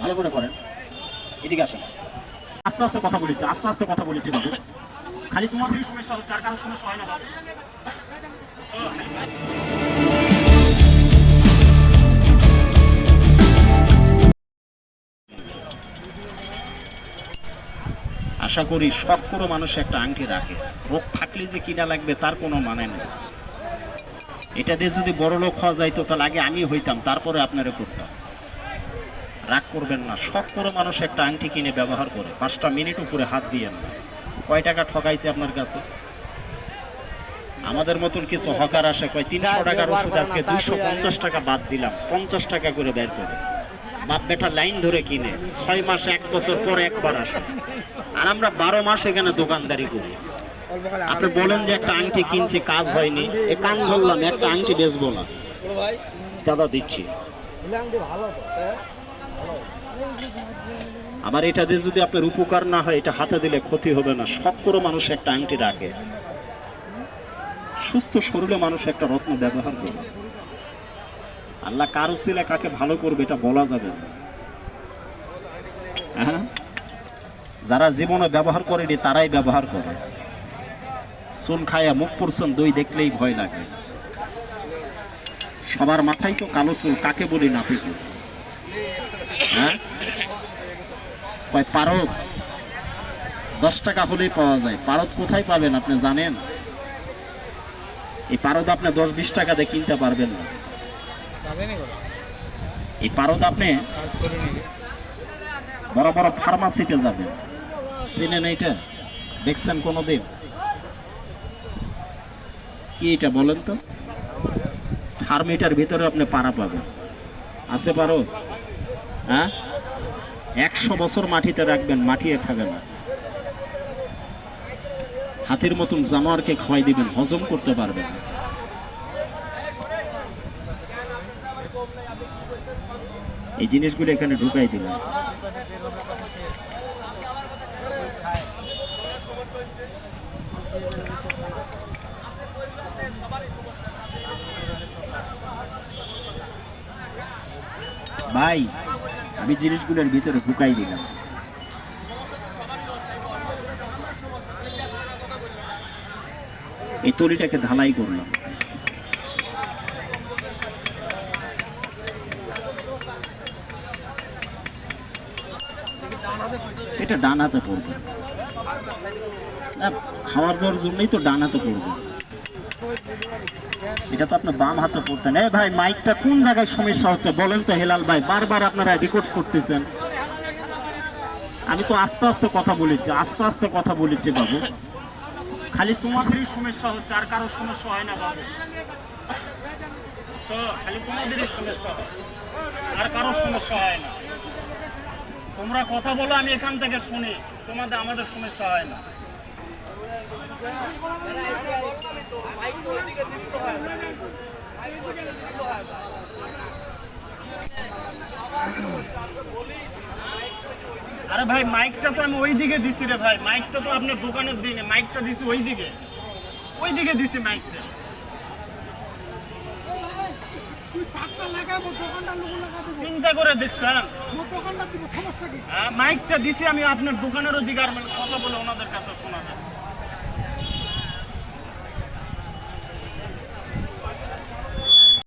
ভালো করে করেন। এদিকে আসেন। আস্তে আস্তে কথা বলেছি আস্তে আস্তে কথা বলেছি বাবু। খালি তোমাদেরই সমস্যা হচ্ছে আর কারও সমস্যা হয় না বাবু। আশা করি সব করে মানুষ একটা আংটি রাখে। রোগ থাকলে যে কিনা লাগবে তার কোনো মানে নেই। এটা দিয়ে যদি বড় লোক হওয়া যাইতো, তাহলে আগে আমি হইতাম, তারপরে আপনারা করতাম। রাগ করবেন না। শখ করে মানুষ একটা আংটি কিনে ব্যবহার করে। পাঁচটা মিনিট উপরে হাত দিয়ে না কয় টাকা ঠকাইছে আপনার কাছে? আমাদের মতন কিছু হকার আসে কয় তিনশো টাকার ওষুধ আজকে দুইশো পঞ্চাশ টাকা বাদ দিলাম। পঞ্চাশ টাকা করে বের করে। বাপ বেটা লাইন ধরে কিনে। ছয় মাস এক বছর পর একবার আসে। আর আমরা বারো মাস এখানে দোকানদারি করি। আপনি বলেন যে একটা আংটি কিনছি কাজ হয়নি। এ কান ধরলাম একটা আংটি বেচবো না। দাদা দিচ্ছি। আবার এটা দিয়ে যদি আপনার উপকার না হয়, এটা হাতে দিলে ক্ষতি হবে না। করে মানুষ একটা আংটি রাখে। সুস্থ শরীরে মানুষ একটা রত্ন ব্যবহার করে। আল্লাহ কার কাকে ভালো করবে এটা বলা যাবে না। হ্যাঁ? যারা জীবনে ব্যবহার করেনি, তারাই ব্যবহার করে। চুন খায়া মুখ পড়ছেন দই দেখলেই ভয় লাগে। সবার মাথায় তো কালো চুল, কাকে বলি না হ্যাঁ? কয় পারদ? দশ টাকা হলেই পাওয়া যায়। পারদ কোথায় পাবেন আপনি জানেন? এই পারদ আপনি দশ বিশ টাকা দিয়ে কিনতে পারবেন না। এই পারদ আপনি বড় বড় ফার্মাসিতে যাবেন। চিনেন এইটা? দেখছেন কোনোদিন? কি এটা বলেন তো? ফার্মিটার ভিতরে আপনি পাড়া পাবেন। আছে পারো হ্যাঁ? একশো বছর মাটিতে রাখবেন, মাটিয়ে খাবে না। হাতির মতন জানোয়ারকে খাওয়াই দিবেন, হজম করতে পারবে না। এই জিনিসগুলো এখানে ঢুকাই দিলাম। ভাই আমি জিনিসগুলোর ভিতরে ঢুকাই দিলাম। এই তলিটাকে ঢালাই করলাম। এটা ডান হাতে পড়বে। খাওয়ার দেওয়ার জন্যই তো ডান হাতে পড়বে। এটা তো আপনার বাম হাতে পড়তেন। এ ভাই, মাইকটা কোন জায়গায় সমস্যা হচ্ছে বলেন তো হেলাল ভাই, বারবার আপনারা রেকর্ড করতেছেন। আমি তো আস্তে আস্তে কথা বলেছি আস্তে আস্তে কথা বলেছি বাবু। খালি তোমাদেরই সমস্যা হচ্ছে আর কারও সমস্যা হয় না বাবু। খালি তোমাদেরই সমস্যা হয়, আর কারও সমস্যা হয় না। তোমরা কথা বলো, আমি এখান থেকে শুনি। তোমাদের, আমাদের সমস্যা হয় না। আরে ভাই মাইকটা তো আমি ওই দিকে দিছি রে ভাই। মাইকটা তো আপনার দোকানের দিকে মাইকটা দিছি ওই দিকে ওই দিকে দিছি মাইকটা চিন্তা করে দেখছেন দিছি আমি আপনার দোকানের অধিকার মানে কথা বলে ওনাদের কাছে শোনা যাচ্ছে।